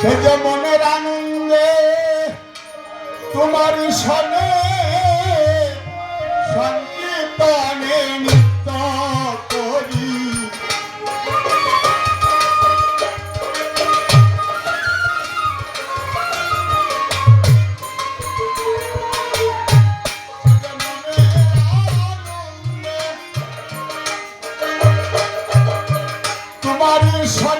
সেজ মনের আনন্দে তোমার সনে সংকীর্তনে নৃত্য করি। তোমার সনে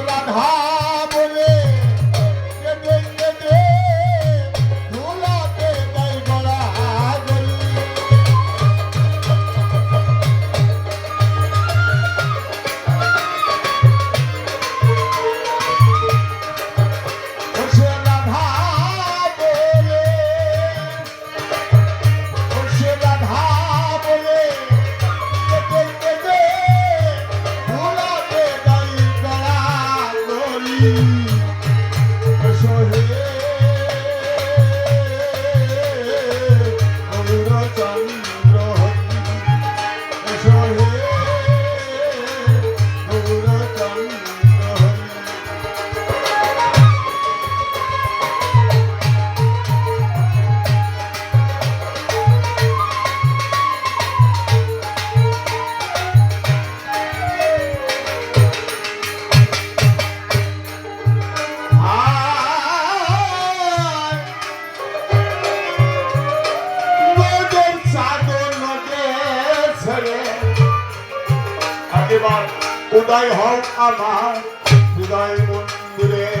তোমার উদয় হোক আমার উদয় মন্দিরে।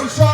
Who's